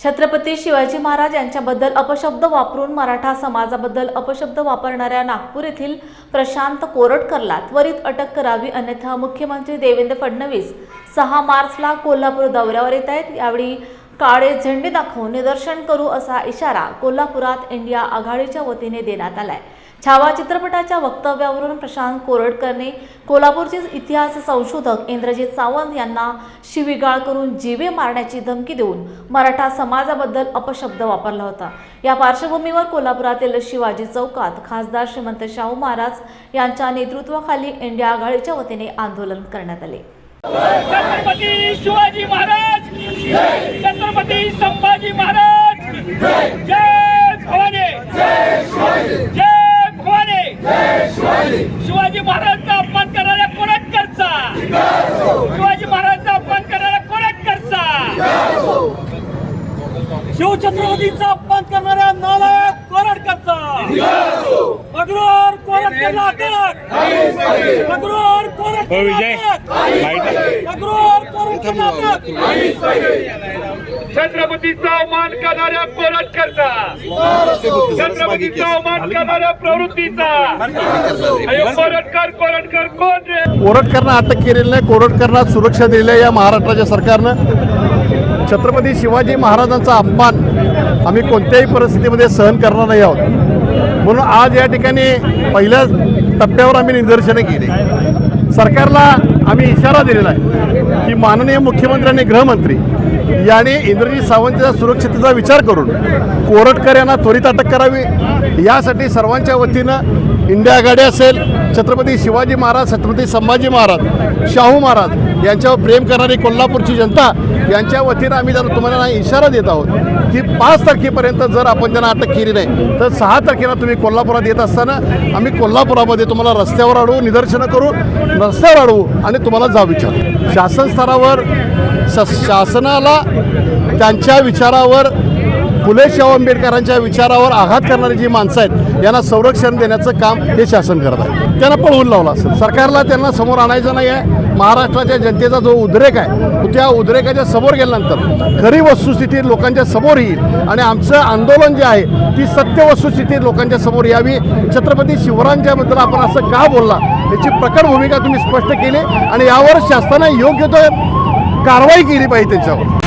छत्रपती शिवाजी महाराज यांच्याबद्दल अपशब्द वापरून मराठा समाजाबद्दल अपशब्द वापरणाऱ्या नागपूर येथील प्रशांत कोरटकरला त्वरित अटक करावी अन्यथा मुख्यमंत्री देवेंद्र फडणवीस सहा मार्चला कोल्हापूर दौऱ्यावर येत आहेत. यावेळी काळे झेंडे दाखवून निदर्शन करू असा इशारा कोल्हापुरात इंडिया आघाडीच्या वतीने देण्यात आलाय. छावा चित्रपटाच्या वक्तव्यावरून प्रशांत कोरडकरने कोल्हापूरचे इतिहास संशोधक इंद्रजित सावंत यांना शिवीगाळ करून जीवे मारण्याची धमकी देऊन मराठा समाजाबद्दल अपशब्द वापरला होता. या पार्श्वभूमीवर कोल्हापुरातील शिवाजी चौकात खासदार श्रीमंत शाहू महाराज यांच्या नेतृत्वाखाली इंडिया आघाडीच्या वतीने आंदोलन करण्यात आले. छत्रपती शिवाजी महाराज! छत्रपती संभाजी महाराज जय भवानी जय भवानी शिवाजी महाराजचा अपमान करणाऱ्या कोरटकरचा शिवाजी महाराजचा अपमान करणाऱ्या कोरटकरचा शिवछत्रपतीचा अपमान करणाऱ्या नालायक कोरटकरचा अग्रोर कोरटकरला अटक. अटक. छत्रपतीचा अवमान करणाऱ्या छत्रपतीचा अवमान करणाऱ्या प्रवृत्तीचा. कोण अटक केलेली नाही कोरटकरना सुरक्षा दिलेल्या या महाराष्ट्राच्या सरकारनं. छत्रपती शिवाजी महाराजांचा अपमान आम्ही कोणत्याही परिस्थितीमध्ये सहन करणार नाही आहोत. म्हणून आज या ठिकाणी पहिल्या टप्प्यावर आम्ही निदर्शनं केली. सरकारला आम्ही इशारा दिलेला आहे की माननीय मुख्यमंत्री आणि गृहमंत्री याने इंद्रजीत सावंतच्या सुरक्षिततेचा विचार करून कोरटकर यांना त्वरित अटक करावी. यासाठी सर्वांच्या वतीनं इंडिया आघाडी असेल छत्रपती शिवाजी महाराज छत्रपती संभाजी महाराज शाहू महाराज यांच्यावर प्रेम करणारी कोल्हापूरची जनता यांच्या वतीनं आम्ही जर तुम्हाला इशारा देत आहोत की पाच तारखेपर्यंत जर आपण त्यांना अटक केली नाही तर सहा तारखेला तुम्ही कोल्हापुरात येत असताना आम्ही कोल्हापुरामध्ये तुम्हाला रस्त्यावर अडवू निदर्शनं करू रस्त्यावर अडवू आणि तुम्हाला जा विचारू. शासन स्तरावर स शासनाला त्यांच्या विचारावर फुले शाहू आंबेडकरांच्या विचारावर आघात करणारी जी माणसं आहेत यांना संरक्षण देण्याचं काम हे शासन करत आहे. त्यांना पळवून लावलं असेल. सरकारला त्यांना समोर आणायचं नाही आहे. महाराष्ट्राच्या जनतेचा जो उद्रेक आहे त्या उद्रेकाच्या समोर गेल्यानंतर खरी वस्तुस्थिती लोकांच्या समोर येईल आणि आमचं आंदोलन जे आहे ती सत्य वस्तुस्थिती लोकांच्या समोर यावी. छत्रपती शिवरायांच्याबद्दल आपण असं का बोलला याची प्रकट भूमिका तुम्ही स्पष्ट केली आणि यावर शासनाने योग्य तो कारवाई केली पाहिजे त्यांच्यावर.